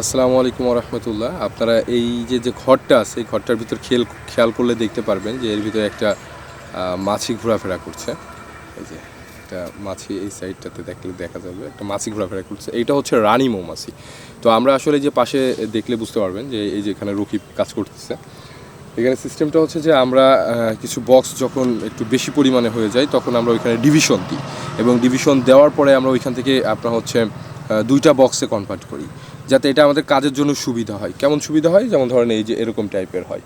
আসসালামু আলাইকুম রহমতুল্লাহ আপনারা এই যে যে ঘরটা আছে, এই ঘরটার ভিতর খেল, খেয়াল করলে দেখতে পারবেন যে এর ভিতরে একটা মাছি ঘোরাফেরা করছে। এই যে, একটা মাছি এই সাইডটাতে দেখলে দেখা যাবে, একটা মাছি ঘোরাফেরা করছে। এইটা হচ্ছে রানী মৌমাছি। তো আমরা আসলে যে পাশে দেখলে বুঝতে পারবেন যে, এই যে এখানে রকিব কাজ করতেছে। এখানে সিস্টেমটা হচ্ছে যে, আমরা কিছু বক্স যখন একটু বেশি পরিমাণে হয়ে যায়, তখন আমরা ওইখানে ডিভিশন দিই। এবং ডিভিশন দেওয়ার পরে আমরা ওইখান থেকে আপনার হচ্ছে দুইটা বক্সে কনভার্ট করি। যাতে এটা আমাদের কাজের জন্য সুবিধা হয়। কেমন সুবিধা হয়? যেমন ধরেন এই যে এরকম টাইপের হয়।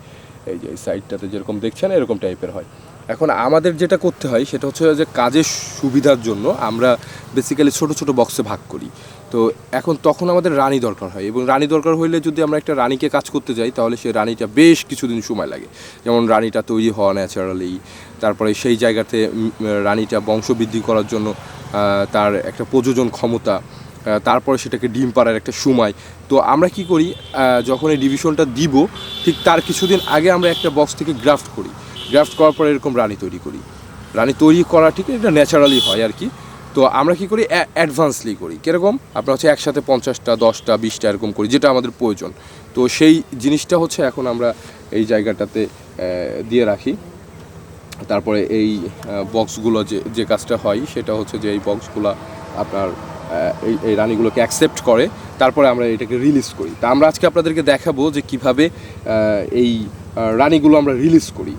এই যে এই সাইডটাতে যেরকম দেখছেন, এরকম টাইপের হয়। এখন আমাদের যেটা করতে হয়, সেটা হচ্ছে যে কাজের সুবিধার জন্য আমরা বেসিক্যালি ছোট ছোট বক্সে ভাগ করি। তো এখন তখন আমাদের রানী দরকার হয় এবং রানী দরকার হইলে যদি আমরা একটা রানীকে কাজ করতে যাই, তাহলে সেই রানীটা বেশ কিছুদিন সময় লাগে। যেমন রানীটা তৈরি হওয়া ন্যাচারালি তারপরে সেই জায়গাতে রানীটা বংশবৃদ্ধি করার জন্য তার একটা প্রযোজন ক্ষমতা তারপরে সেটাকে ডিম পাড়ার একটা সময়। তো আমরা কি করি যখন এই ডিভিশনটা দিব, ঠিক তার কিছুদিন আগে আমরা একটা বক্স থেকে গ্রাফট করি। গ্রাফট করার পরে এরকম রানী তৈরি করি। রানী তৈরি করা ঠিক এটা ন্যাচারালি হয় আর কি। তো আমরা কি করি অ্যাডভান্সলি করি। কীরকম? আপনার হচ্ছে একসাথে পঞ্চাশটা, দশটা, বিশটা এরকম করি, যেটা আমাদের প্রয়োজন। তো সেই জিনিসটা হচ্ছে এখন আমরা এই জায়গাটাতে দিয়ে রাখি। তারপরে এই বক্সগুলো যে যে কাজটা হয়, সেটা হচ্ছে যে এই বক্সগুলো আপনার এই রানীগুলোকে অ্যাকসেপ্ট করে, তারপরে আমরা এটাকে রিলিজ করি। তা আমরা আজকে আপনাদেরকে দেখাবো যে কীভাবে এই রানীগুলো আমরা রিলিজ করি।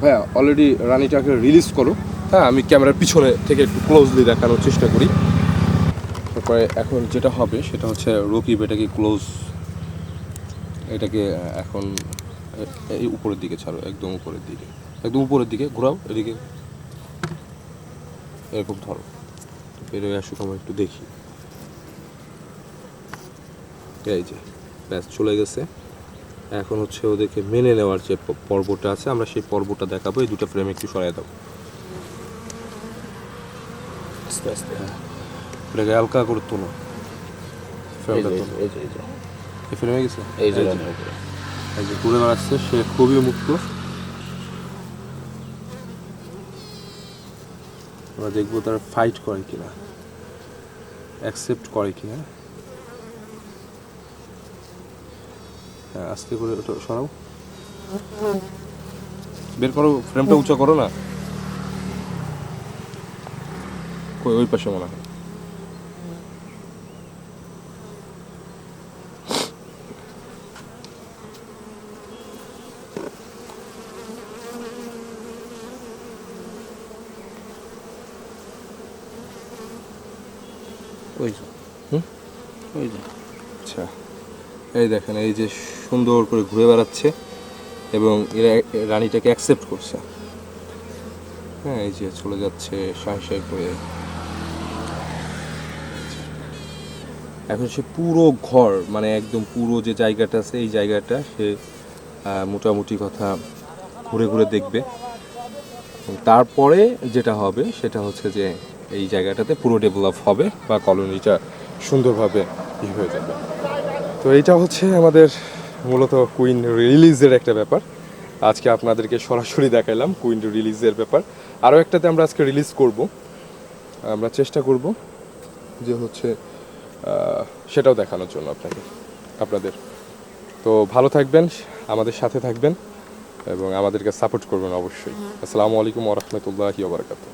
ভাইয়া অলরেডি রানীটাকে রিলিজ করো। হ্যাঁ আমি ক্যামেরার পিছনে থেকে একটু ক্লোজলি দেখানোর চেষ্টা করি। তারপরে এখন যেটা হবে, সেটা হচ্ছে রকিব এটাকে ক্লোজ এটাকে এখন এই উপরের দিকে ছাড়ো, একদম উপরের দিকে। একদম উপরের দিকে, ঘোরাও, এদিকে। এরকম ধরো। বেরোয় আসুক আমরা একটু দেখি। এই যে ব্যাস চলে গেছে। এখন হচ্ছে ওদেরকে মেনে নেওয়ার যে পর্বটা আছে আমরা সেই পর্বটা দেখাবো। এই দুটো ফ্রেম একটু সরাই দাও। আস্তে আস্তে হ্যাঁ। এটাকে হালকা করে তোলো। ফ্রেমটা তোলো। এই ফ্রেমে গেছে। এই যে ঘুরে বেড়াচ্ছে সে খুবই মুক্ত। আমরা দেখব তারা ফাইট করে কিনা অ্যাকসেপ্ট করে কিনা। হ্যাঁ আজকে করে ওটা সরাও। বের করো ফ্রেমটা উঁচা করো না। ওই পাশে মনে হয়। ওই ওই আচ্ছা। এই দেখেন এই যে সুন্দর করে ঘুরে বেড়াচ্ছে এবং এরা রানীটাকে অ্যাকসেপ্ট করছে। হ্যাঁ এই যে চলে যাচ্ছে সাই সাই করে। এখন সে পুরো ঘর মানে একদম পুরো যে জায়গাটা আছে এই জায়গাটা সে মোটামুটি কথা ঘুরে ঘুরে দেখবে। তারপরে যেটা হবে সেটা হচ্ছে যে এই জায়গাটাতে পুরো ডেভেলপ হবে বা কলোনিটা সুন্দরভাবে ই হয়ে যাবে। তো এইটা হচ্ছে আমাদের মূলত কুইন রিলিজের একটা ব্যাপার। আজকে আপনাদেরকে সরাসরি দেখাইলাম কুইন রিলিজের ব্যাপার। আরও একটাতে আমরা আজকে রিলিজ করব। আমরা চেষ্টা করব যে হচ্ছে সেটাও দেখানোর জন্য আপনাকে আপনাদের। তো ভালো থাকবেন আমাদের সাথে থাকবেন এবং আমাদেরকে সাপোর্ট করবেন অবশ্যই। আসসালামু আলাইকুম ওরহমতুল্লাহি ওবরাকাতুহ